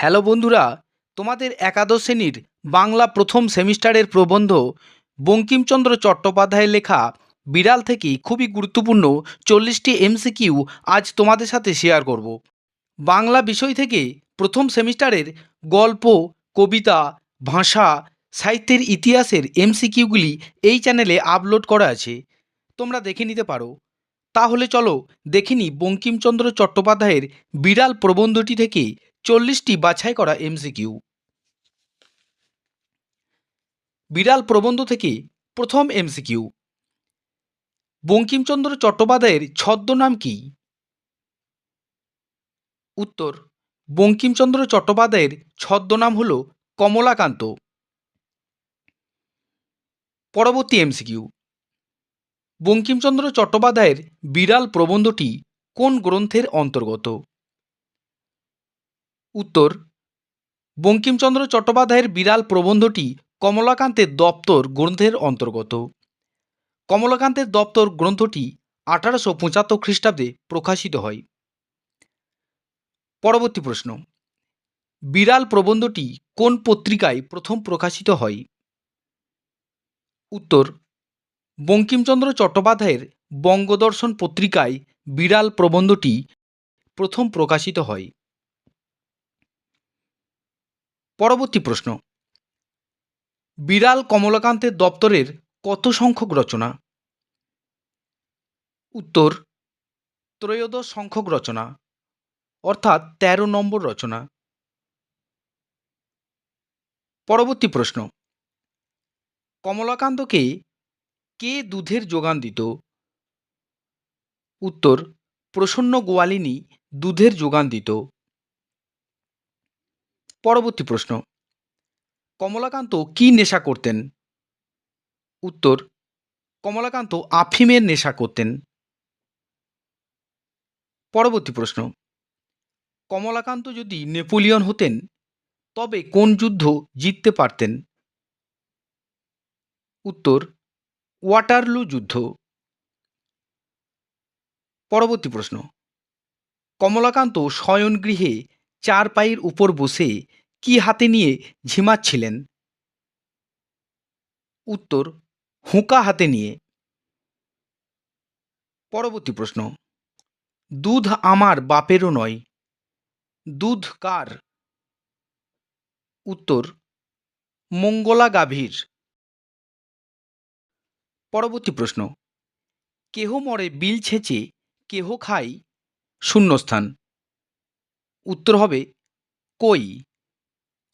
Hello বন্ধুরা, তোমাদের একাদশ শ্রেণির বাংলা প্রথম সেমিস্টারের প্রবন্ধ বঙ্কিমচন্দ্র চট্টোপাধ্যায়ের লেখা বিড়াল থেকে খুবই গুরুত্বপূর্ণ চল্লিশটি এমসিকিউ আজ তোমাদের সাথে শেয়ার করব। বাংলা বিষয় থেকে প্রথম সেমিস্টারের গল্প, কবিতা, ভাষা, সাহিত্যের ইতিহাসের এমসিকিউগুলি এই চ্যানেলে আপলোড করা আছে। তোমরা দেখে নিতে পারো। তাহলে চলো দেখিনি বঙ্কিমচন্দ্র চট্টোপাধ্যায়ের বিড়াল প্রবন্ধটি থেকে চল্লিশটি বাছাই করা এমসিকিউ। বিড়াল প্রবন্ধ থেকে প্রথম এমসিকিউ। বঙ্কিমচন্দ্র চট্টোপাধ্যায়ের ছদ্মনাম কি? উত্তর, বঙ্কিমচন্দ্র চট্টোপাধ্যায়ের ছদ্মনাম হল কমলাকান্ত। পরবর্তী এমসিকিউ। বঙ্কিমচন্দ্র চট্টোপাধ্যায়ের বিড়াল প্রবন্ধটি কোন গ্রন্থের অন্তর্গত? উত্তর, বঙ্কিমচন্দ্র চট্টোপাধ্যায়ের বিড়াল প্রবন্ধটি কমলাকান্তের দপ্তর গ্রন্থের অন্তর্গত। কমলাকান্তের দপ্তর গ্রন্থটি আঠারোশো পঁচাত্তর খ্রিস্টাব্দে প্রকাশিত হয়। পরবর্তী প্রশ্ন, বিড়াল প্রবন্ধটি কোন পত্রিকায় প্রথম প্রকাশিত হয়? উত্তর, বঙ্কিমচন্দ্র চট্টোপাধ্যায়ের বঙ্গদর্শন পত্রিকায় বিড়াল প্রবন্ধটি প্রথম প্রকাশিত হয়। পরবর্তী প্রশ্ন। বিড়াল কমলাকান্তের দপ্তরের কত সংখ্যক রচনা? উত্তর, ত্রয়োদশ সংখ্যক রচনা, অর্থাৎ ১৩ নম্বর রচনা। পরবর্তী প্রশ্ন, কমলাকান্তকে কে দুধের যোগান দিত? উত্তর, প্রসন্ন গোয়ালিনী দুধের যোগান দিত। পরবর্তী প্রশ্ন। কমলাকান্ত কি নেশা করতেন? উত্তর, কমলাকান্ত আফিমের নেশা করতেন। পরবর্তী প্রশ্ন, কমলাকান্ত যদি নেপোলিয়ন হতেন, তবে কোন যুদ্ধ জিততে পারতেন? উত্তর, ওয়াটারলু যুদ্ধ। পরবর্তী প্রশ্ন, কমলাকান্ত শয়নগৃহে চার পায়ের উপর বসে কি হাতে নিয়ে ঝিমাচ্ছিলেন? উত্তর, হুঁকা হাতে নিয়ে। পরবর্তী প্রশ্ন, দুধ আমার বাপেরও নয়, দুধ কার? উত্তর মঙ্গলা গাভীর পরবর্তী প্রশ্ন, কেহ মরে বিল ছেঁচে কেহ খাই শূন্যস্থান? উত্তর হবে, কই?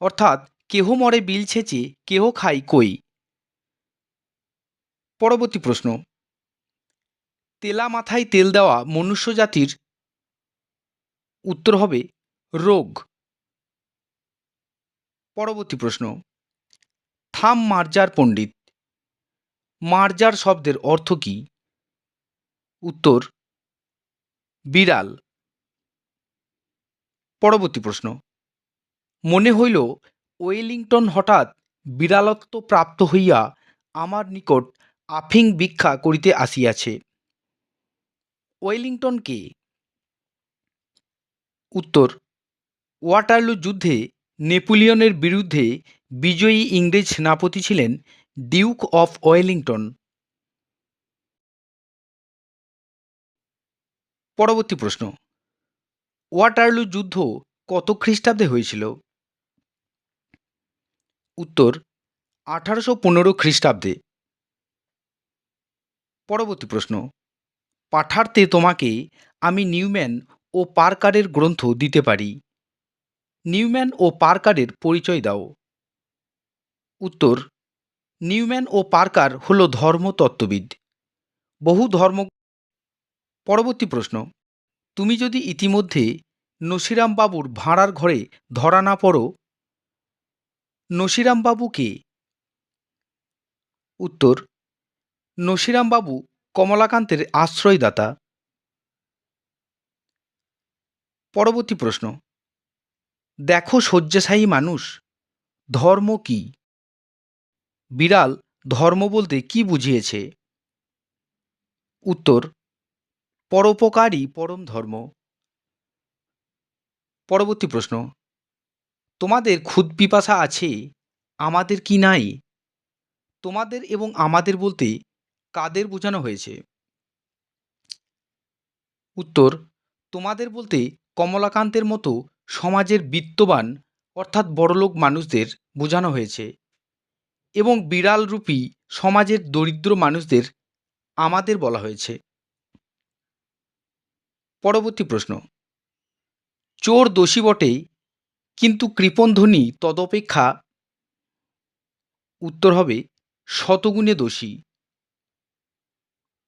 অর্থাৎ কেহ মরে বিল ছেঁচে, কেহ খাই কই? পরবর্তী প্রশ্ন। তেলা মাথায় তেল দেওয়া মনুষ্য জাতির উত্তর হবে রোগ। পরবর্তী প্রশ্ন। থাম মার্জার পণ্ডিত। মার্জার শব্দের অর্থ কী? উত্তর, বিড়াল। পরবর্তী প্রশ্ন। মনে হইল, ওয়েলিংটন হঠাৎ বিড়ালত্ব প্রাপ্ত হইয়া আমার নিকট আফিং ভিক্ষা করিতে আসিয়াছে। ওয়েলিংটন কে? উত্তর, ওয়াটারলু যুদ্ধে নেপোলিয়নের বিরুদ্ধে বিজয়ী ইংরেজ সেনাপতি ছিলেন ডিউক অফ ওয়েলিংটন। পরবর্তী প্রশ্ন, ওয়াটারলু যুদ্ধ কত খ্রিস্টাব্দে হয়েছিল? উত্তর আঠারোশো পনেরো খ্রিস্টাব্দে। পরবর্তী প্রশ্ন, পাঠার্থে তোমাকে আমি নিউম্যান ও পার্কারের গ্রন্থ দিতে পারি? নিউম্যান ও পার্কারের পরিচয় দাও। উত্তর, নিউম্যান ও পার্কার হল ধর্মতত্ত্ববিদ। বহু ধর্ম পরবর্তী প্রশ্ন, তুমি যদি ইতিমধ্যে নসিরাম বাবুর ভাঁড়ার ঘরে ধরা না পড়ো বাবু কে? উত্তর বাবু কমলাকান্তের আশ্রয়দাতা। পরবর্তী প্রশ্ন, দেখো শয্যাশায়ী মানুষ, ধর্ম কি? বিড়াল ধর্ম বলতে কি বুঝিয়েছে? উত্তর পরোপকারী পরম ধর্ম। পরবর্তী প্রশ্ন তোমাদের ক্ষুদ পিপাসা আছে, আমাদের কি নাই? তোমাদের এবং আমাদের বলতে কাদের বোঝানো হয়েছে? উত্তর, তোমাদের বলতে কমলাকান্তের মতো সমাজের বিত্তবান, অর্থাৎ বড়লোক মানুষদের বোঝানো হয়েছে এবং বিড়ালরূপী সমাজের দরিদ্র মানুষদের আমাদের বলা হয়েছে। পরবর্তী প্রশ্ন, চোর দোষী বটে কিন্তু কৃপণ ধ্বনি তদপেক্ষা উত্তর হবে শতগুণে দোষী।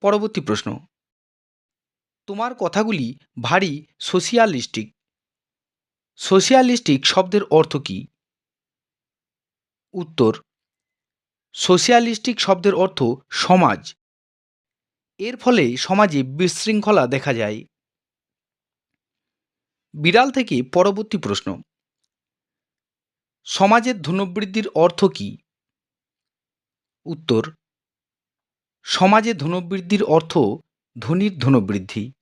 পরবর্তী প্রশ্ন। তোমার কথাগুলি ভারী সোশিয়ালিস্টিক। সোশিয়ালিস্টিক শব্দের অর্থ কী? উত্তর, সোশিয়ালিস্টিক শব্দের অর্থ সমাজ। এর ফলে সমাজে বিশৃঙ্খলা দেখা যায়। বিড়াল থেকে পরবর্তী প্রশ্ন। সমাজের ধনবৃদ্ধির অর্থ কী? উত্তর, সমাজে ধনবৃদ্ধির অর্থ ধনীর ধনবৃদ্ধি।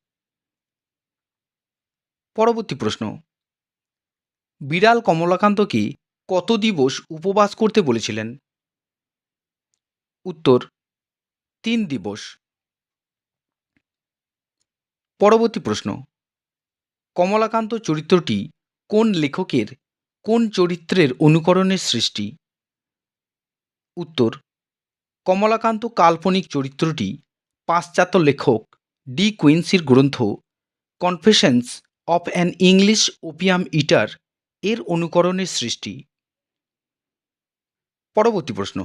পরবর্তী প্রশ্ন, বিড়াল কমলাকান্তকে কত দিবস উপবাস করতে বলেছিলেন? উত্তর, তিন দিবস। পরবর্তী প্রশ্ন, কমলাকান্ত চরিত্রটি কোন লেখকের কোন চরিত্রের অনুকরণের সৃষ্টি? উত্তর, কমলাকান্ত কাল্পনিক চরিত্রটি পাশ্চাত্য লেখক ডি কুইন্সির গ্রন্থ Confessions of an English opium eater এর অনুকরণের সৃষ্টি। পরবর্তী প্রশ্ন,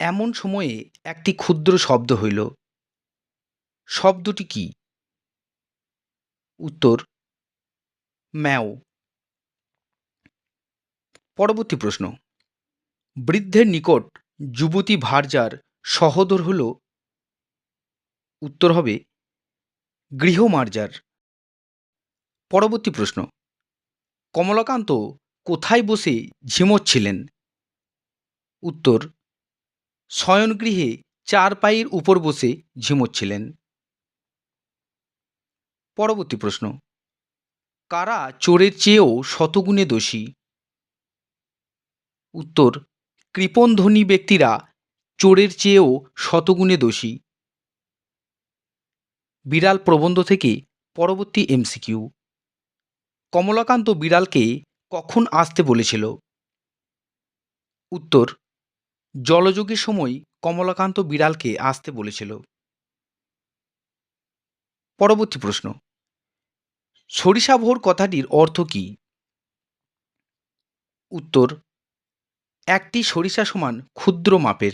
এমন সময়ে একটি ক্ষুদ্র শব্দ হইল। শব্দটি কি? উত্তর, ম্যাও। পরবর্তী প্রশ্ন। বৃদ্ধের নিকট যুবতী ভার্যার সহোদর হল, উত্তর হবে গৃহমার্জার পরবর্তী প্রশ্ন, কমলাকান্ত কোথায় বসে ঝিমোচ্ছিলেন উত্তর, শয়নগৃহে চার পায়ের উপর বসে ঝিমোচ্ছিলেন পরবর্তী প্রশ্ন, কারা চোরের চেয়েও শতগুণে দোষী? উত্তর, কৃপণধ্বনি ব্যক্তিরা চোরের চেয়েও শতগুণে দোষী। বিড়াল প্রবন্ধ থেকে পরবর্তী এমসিকিউ। কমলাকান্ত বিড়ালকে কখন আসতে বলেছিল? উত্তর, জলযোগের সময় কমলাকান্ত বিড়ালকে আসতে বলেছিল। পরবর্তী প্রশ্ন, সরিষা ভোর কথাটির অর্থ কী? উত্তর একটি সরিষা সমান ক্ষুদ্র মাপের।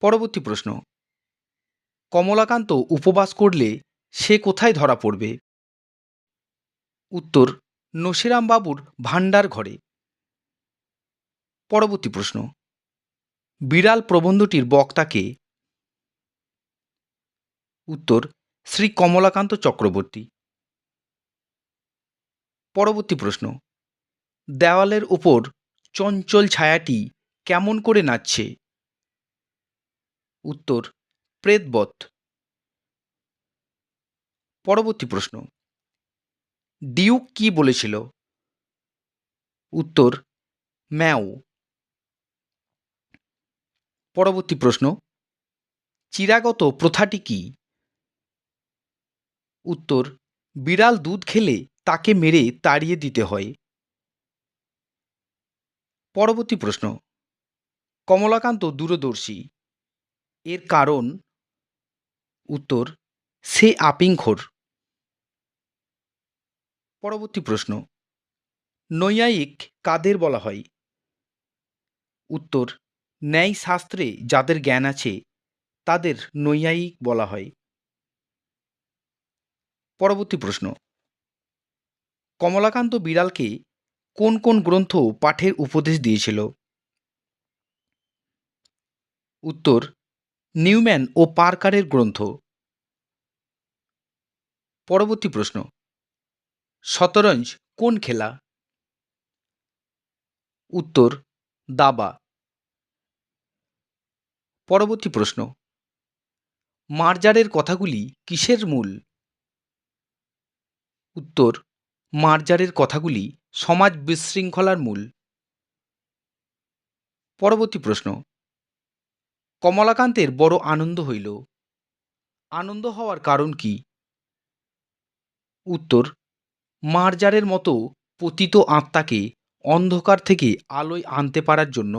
পরবর্তী প্রশ্ন, কমলাকান্ত উপবাস করলে সে কোথায় ধরা পড়বে? উত্তর নসিরাম বাবুর ভাণ্ডার ঘরে। পরবর্তী প্রশ্ন, বিড়াল প্রবন্ধটির বক্তাকে উত্তর, শ্রী কমলাকান্ত চক্রবর্তী। পরবর্তী প্রশ্ন দেওয়ালের ওপর চঞ্চল ছায়াটি কেমন করে নাচছে? উত্তর, প্রেতবৎ। পরবর্তী প্রশ্ন, ডিউক কি বলেছিল? উত্তর, ম্যাও। পরবর্তী প্রশ্ন, চিরাগত প্রথাটি কি? উত্তর, বিড়াল দুধ খেলে তাকে মেরে তাড়িয়ে দিতে হয়। পরবর্তী প্রশ্ন। কমলাকান্ত দূরদর্শী। এর কারণ? উত্তর, সে আপিংখোর। পরবর্তী প্রশ্ন। নৈয়ায়িক কাদের বলা হয়? উত্তর ন্যায় শাস্ত্রে যাদের জ্ঞান আছে, তাদের নৈয়ায়িক বলা হয়। পরবর্তী প্রশ্ন। কমলাকান্ত বিড়ালকে কোন কোন গ্রন্থ পাঠের উপদেশ দিয়েছিল? উত্তর, নিউম্যান ও পার্কারের গ্রন্থ। পরবর্তী প্রশ্ন, শতরঞ্জ কোন খেলা? উত্তর, দাবা। পরবর্তী প্রশ্ন, মার্জারের কথাগুলি কিসের মূল? উত্তর, মার্জারের কথাগুলি সমাজ বিশৃঙ্খলার মূল। পরবর্তী প্রশ্ন। কমলাকান্তের বড় আনন্দ হইল। আনন্দ হওয়ার কারণ কি? উত্তর, মার্জারের মতো পতিত আত্মাকে অন্ধকার থেকে আলোয় আনতে পারার জন্য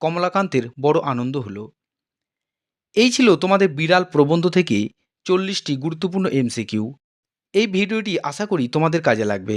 কমলাকান্তের বড় আনন্দ হলো। এই ছিল তোমাদের বিড়াল প্রবন্ধ থেকে চল্লিশটি গুরুত্বপূর্ণ এমসিকিউ এই ভিডিওটি আশা করি তোমাদের কাজে লাগবে।